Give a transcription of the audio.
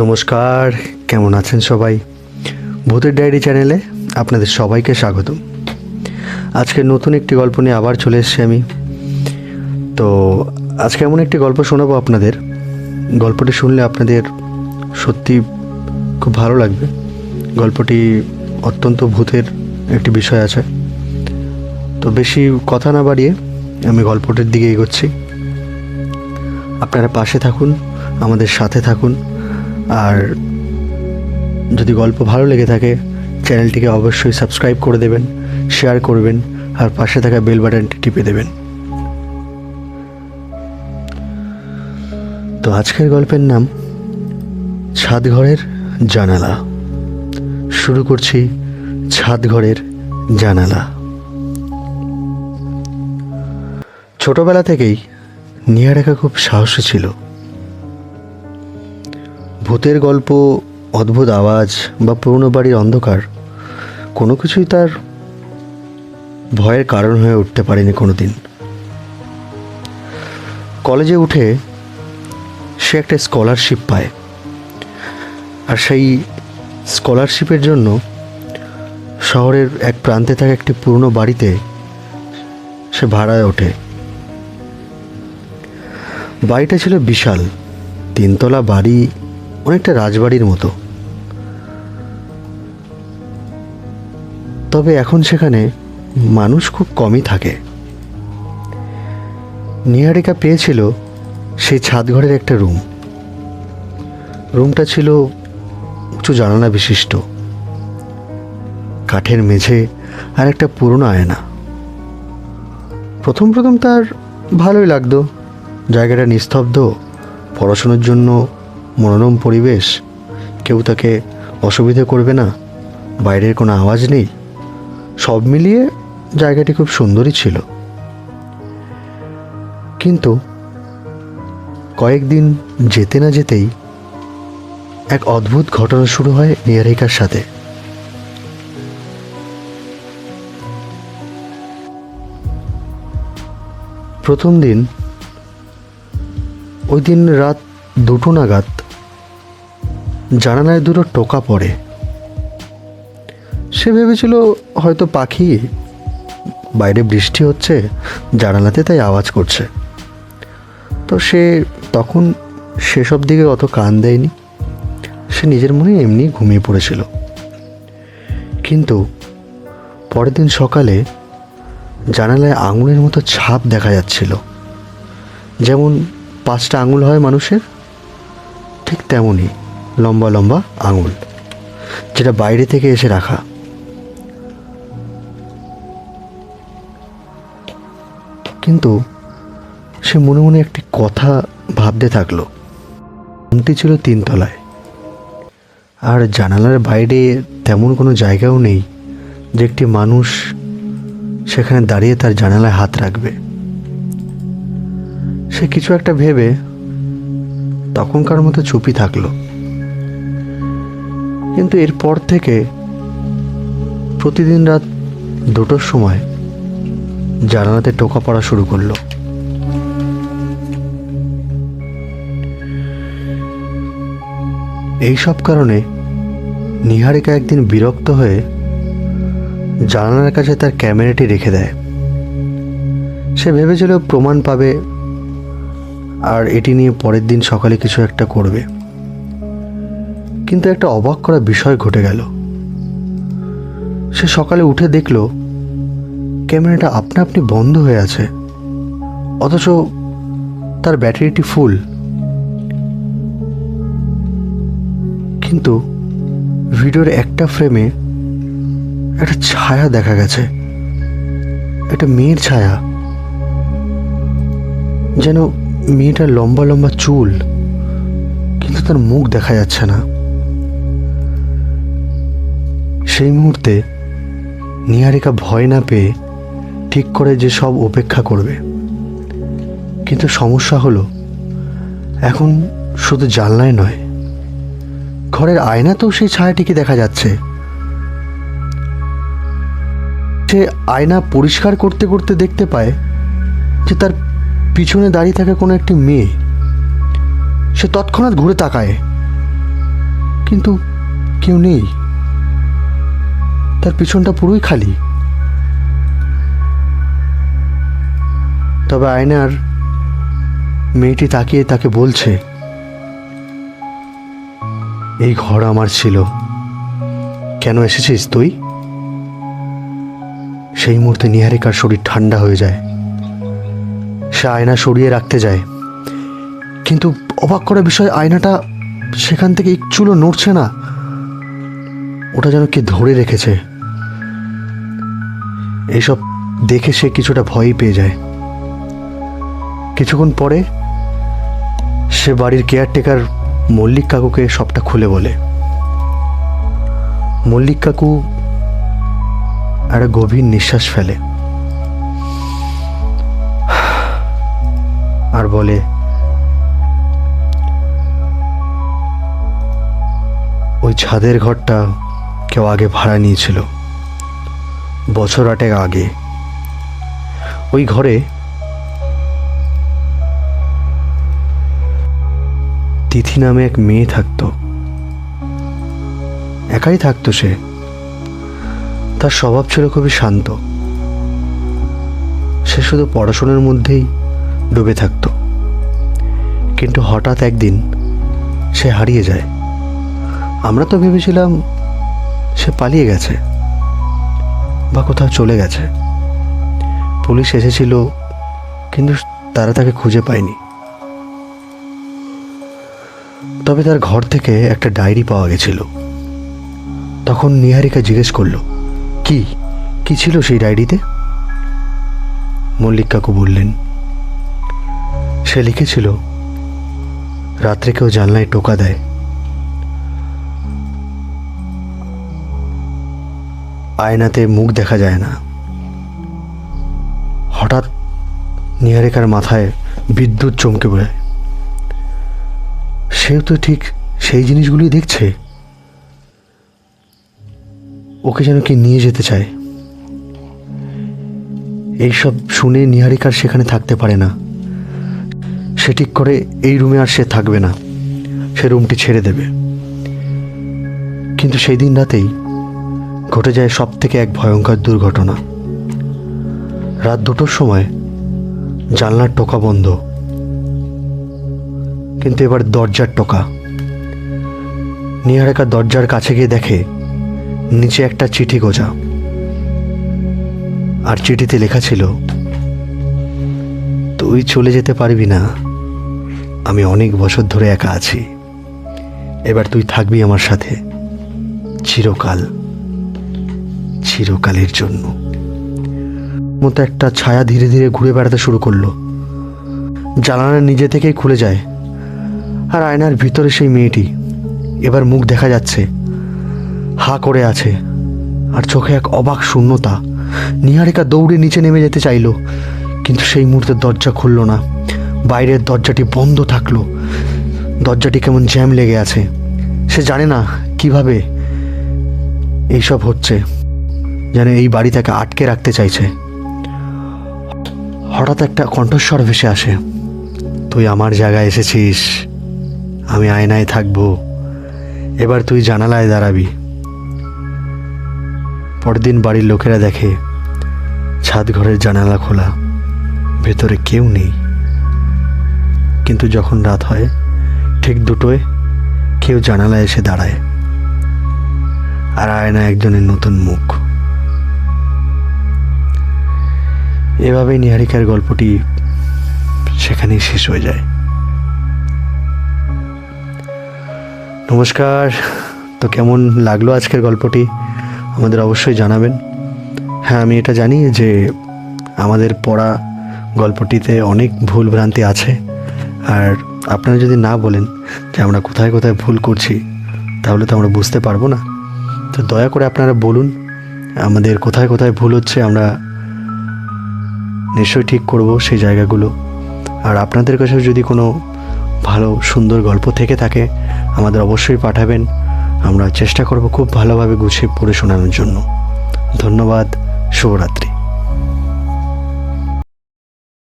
নমস্কার, কেমন আছেন সবাই? ভূতের ডায়েরি চ্যানেলে আপনাদের সবাইকে স্বাগত আজকে নতুন একটি গল্প নিয়ে আবার চলে এসেছি আমি। তো আজকে এমন একটি গল্প শোনাবো আপনাদের। গল্পটি শুনলে আপনাদের সত্যি খুব ভালো লাগবে। গল্পটি অত্যন্ত ভূতের একটি বিষয় আছে। তো বেশি কথা না বাড়িয়ে আমি গল্পটির দিকে এগোচ্ছি। আপনারা পাশে থাকুন, আমাদের সাথে থাকুন। আর যদি গল্প ভালো লেগে থাকে, চ্যানেলটিকে অবশ্যই সাবস্ক্রাইব করে দেবেন, শেয়ার করবেন, আর পাশে থাকা বেল বাটনটি টিপে দেবেন। তো আজকের গল্পের নাম ছাদ ঘরের জানালা। শুরু করছি ছাদ ঘরের জানালা। ছোটবেলা থেকেই নিহারেখা খুব সাহসী ছিল। ভূতের গল্প, অদ্ভুত আওয়াজ বা পুরনো বাড়ির অন্ধকার, কোনো কিছুই তার ভয়ের কারণ হয়ে উঠতে পারেনি কোনো দিন কলেজে উঠে সে একটা স্কলারশিপ পায়। আর সেই স্কলারশিপের জন্য শহরের এক প্রান্তে থাকা একটি পুরনো বাড়িতে সে ভাড়ায় ওঠে। বাড়িটা ছিল বিশাল, তিনতলা বাড়ি অনেকটা রাজবাড়ির মতো। তবে এখন সেখানে মানুষ খুব কমই থাকে। নিহারিকা পেয়েছিল সেই ছাদঘরের একটা রুম। রুমটা ছিল উঁচু জানালা বিশিষ্ট। কাঠের মেঝে আর একটা পুরনো আয়না। প্রথম প্রথম তার ভালোই লাগতো। জায়গাটা নিস্তব্ধ, পড়াশোনার জন্য মনোরম পরিবেশ, কেউ তাকে অসুবিধে করবে না, বাইরের কোনো আওয়াজ নেই, সব মিলিয়ে জায়গাটি খুব সুন্দরই ছিল। কিন্তু কয়েকদিন যেতে না যেতেই এক অদ্ভুত ঘটনা শুরু হয় নিয়ারিকার সাথে। প্রথম দিন, ওই দিন রাত দুটো নাগাদ জানালায় দুটো টোকা পড়ে। সে ভেবেছিল হয়তো পাখি বাইরে বৃষ্টি হচ্ছে, জানালাতে তাই আওয়াজ করছে। তো সে তখন সেসব দিকে অত কান দেয়নি। সে নিজের মনে এমনি ঘুমিয়ে পড়েছিল। কিন্তু পরের দিন সকালে জানালায় আঙুলের মতো ছাপ দেখা যাচ্ছিল। যেমন পাঁচটা আঙুল হয় মানুষের, ঠিক তেমনই। লম্বা লম্বা আঙুল, যেটা বাইরে থেকে এসে রাখা। কিন্তু সে মনে মনে একটি কথা ভাবতে থাকল। রুমটি ছিল তিনতলায়, আর জানালার বাইরে তেমন কোনো জায়গাও নেই যে একটি মানুষ সেখানে দাঁড়িয়ে তার জানালায় হাত রাখবে। সে কিছু একটা ভেবে তখনকার মতো চুপি থাকল। কিন্তু এরপর থেকে প্রতিদিন রাত দুটোর সময় জানালাতে টোকা পড়া শুরু করল। এই সব কারণে নিহারিকা একদিন বিরক্ত হয়ে জানালার কাছে তার ক্যামেরাটি রেখে দেয়। সে ভেবেছিল প্রমাণ পাবে আর এটি নিয়ে পরের দিন সকালে কিছু একটা করবে। কিন্তু একটা অবাক করা বিষয় ঘটে গেল। সে সকালে উঠে দেখল, ক্যামেরাটা আপনা আপনি বন্ধ হয়ে আছে। অথচ তার ব্যাটারিটি ফুল। কিন্তু ভিডিওর একটা ফ্রেমে একটা ছায়া দেখা গেছে। একটা মেয়ের ছায়া। যেন মেয়েটার লম্বা লম্বা চুল, কিন্তু তার মুখ দেখা যাচ্ছে না। সেই মুহূর্তে নিহারিকা ভয় না পেয়ে ঠিক করে যে সব উপেক্ষা করবে। কিন্তু সমস্যা হলো, এখন শুধু জানলায় নয়, ঘরের আয়নাতেও সেই ছায়াটিকে দেখা যাচ্ছে? সে আয়না পরিষ্কার করতে করতে দেখতে পায় যে তার পিছনে দাঁড়িয়ে থাকা কোনো একটি মেয়ে। সে তৎক্ষণাৎ ঘুরে তাকায়, কিন্তু কেউ নেই। তার পিছনটা পুরোই খালি। তবে আয়নার মেয়েটি তাকিয়ে তাকে বলছে, এই ঘর আমার ছিল। কেন এসেছিস তুই? সেই মুহূর্তে নিহারিকার শরীর ঠান্ডা হয়ে যায়। সে আয়না সরিয়ে রাখতে যায়। কিন্তু অবাক করা বিষয়, আয়নাটা সেখান থেকে একচুলো নড়ছে না। ওটা যেন কে ধরে রেখেছে। এইসব দেখে সে কিছুটা ভয়ই পেয়ে যায়। কিছুক্ষণ পরে সে বাড়ির কেয়ারটেকার মল্লিক কাকুকে সবটা খুলে বলে। মল্লিক কাকু একটা গভীর নিঃশ্বাস ফেলে। আর বলে, ওই ছাদের ঘরটা কেউ আগে ভাড়া নিয়েছিল। বছর আটেক আগে। ওই ঘরে তিথি নামে এক মেয়ে থাকতো। একাই থাকতো সে। তার স্বভাব ছিল খুবই শান্ত। সে শুধু পড়াশোনার মধ্যেই ডুবে থাকতো। কিন্তু হঠাৎ একদিন সে হারিয়ে যায়। আমরা তো ভেবেছিলাম সে পালিয়ে গেছে বা কোথাও চলে গেছে। পুলিশ এসেছিল, কিন্তু তারা তাকে খুঁজে পায়নি। তবে তার ঘর থেকে একটা ডায়েরি পাওয়া গেছিল। তখন নিহারিকা জিজ্ঞেস করল, কি কি ছিল সেই ডায়েরিতে? মল্লিক কাকু বললেন, সে লিখেছিল, রাত্রে কেউ জানলায় টোকা দেয়। আয়নাতে মুখ দেখা যায় না। হঠাৎ নিহারিকার মাথায় বিদ্যুৎ চমকে পড়ে। সেও তো ঠিক সেই জিনিসগুলি দেখছে। ওকে যেন কি নিয়ে যেতে চায়। এইসব শুনে নিহারিকার সেখানে থাকতে পারে না। সে ঠিক করে এই রুমে আর সে থাকবে না। সে রুমটি ছেড়ে দেবে। কিন্তু সেই দিন রাতেই ঘটে যায় সব থেকে এক ভয়ঙ্কর দুর্ঘটনা। রাত দুটোর সময় জানলার টোকা বন্ধ। কিন্তু এবার দরজার টোকা। নিহারেকা দরজার কাছে গিয়ে দেখে, নিচে একটা চিঠি গোজা। আর চিঠিতে লেখা ছিল, তুই চলে যেতে পারবি না, আমি অনেক বছর ধরে একা আছি। এবার তুই থাকবি আমার সাথে, চিরকাল। চিরকালের জন্য। মতো একটা ছায়া ধীরে ধীরে ঘুরে বেড়াতে শুরু করল। জানালা নিজে থেকেই খুলে যায়। আর আয়নার ভিতরে সেই মেয়েটি। এবার মুখ দেখা যাচ্ছে। হা করে আছে। আর চোখে এক অবাক শূন্যতা। নিহারিকা দৌড়ে নিচে নেমে যেতে চাইলো। কিন্তু সেই মুহূর্তে দরজা খুলল না। বাইরের দরজাটি বন্ধ থাকল। দরজাটি কেমন জ্যাম লেগে আছে। সে জানে না কীভাবে এইসব হচ্ছে। যেন এই বাড়ি তাকে আটকে রাখতে চাইছে। হঠাৎ একটা কণ্ঠস্বর ভেসে আসে। তুই আমার জায়গায় এসেছিস। আমি আয়নায় থাকব। এবার তুই জানালায় দাঁড়াবি। পরের দিন বাড়ির লোকেরা দেখে, ছাদ ঘরের জানালা খোলা। ভেতরে কেউ নেই। কিন্তু যখন রাত হয়, ঠিক দুটোয় কেউ জানালায় এসে দাঁড়ায়। আর আয়না একজনের নতুন মুখ। এভাবেই নিহারিকার গল্পটি সেখানেই শেষ হয়ে যায়। নমস্কার। তো কেমন লাগল আজকের গল্পটি? আমাদের অবশ্যই জানাবেন। হ্যাঁ আমি এটা জানি যে আমাদের পড়া গল্পটিতে অনেক ভুল ভ্রান্তি আছে। আর আপনারা যদি না বলেন যে আমরা কোথায় কোথায় ভুল করছি, তাহলে তো আমরা বুঝতে পারব না। তো দয়া করে আপনারা বলুন, আমাদের কোথায় কোথায় ভুল হচ্ছে, আমরা নিশ্চয়ই ঠিক করব সেই জায়গাগুলো। আর আপনাদের কাছেও যদি কোনো ভালো, সুন্দর গল্প থেকে থাকে, আমাদের অবশ্যই পাঠাবেন। আমরা চেষ্টা করব খুব ভালোভাবে গুছিয়ে পড়ে শোনানোর জন্য। ধন্যবাদ, শুভরাত্রি।